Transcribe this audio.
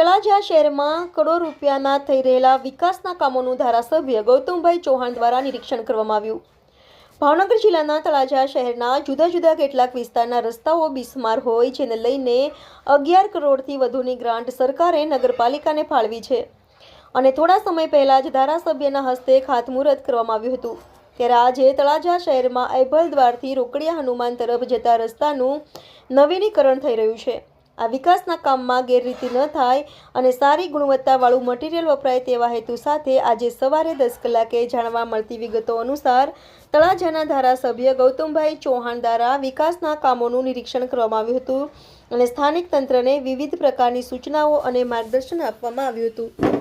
તળાજા શહેરમાં કરોડો રૂપિયાના થઈ રહેલા વિકાસના કામોનું ધારાસભ્ય ગૌતમભાઈ ચૌહાણ દ્વારા નિરીક્ષણ કરવામાં આવ્યું. ભાવનગર જિલ્લાના તળાજા શહેરના જુદા જુદા કેટલાક વિસ્તારના રસ્તાઓ બિસ્માર હોય જેને લઈને અગિયાર કરોડથી વધુની ગ્રાન્ટ સરકારે નગરપાલિકાને ફાળવી છે. અને થોડા સમય પહેલાં જ ધારાસભ્યના હસ્તે ખાતમુહૂર્ત કરવામાં આવ્યું હતું. ત્યારે આજે તળાજા શહેરમાં એભલ દ્વારથી રોકડિયા હનુમાન તરફ જતા રસ્તાનું નવીનીકરણ થઈ રહ્યું છે. આ વિકાસના કામમાં ગેરરીતિ ન થાય અને સારી ગુણવત્તાવાળું મટીરીયલ વપરાય તેવા હેતુ સાથે આજે સવારે દસ કલાકે જાણવા મળતી વિગતો અનુસાર તળાજાના ધારાસભ્ય ગૌતમભાઈ ચૌહાણ દ્વારા વિકાસના કામોનું નિરીક્ષણ કરવામાં આવ્યું હતું અને સ્થાનિક તંત્રને વિવિધ પ્રકારની સૂચનાઓ અને માર્ગદર્શન આપવામાં આવ્યું હતું.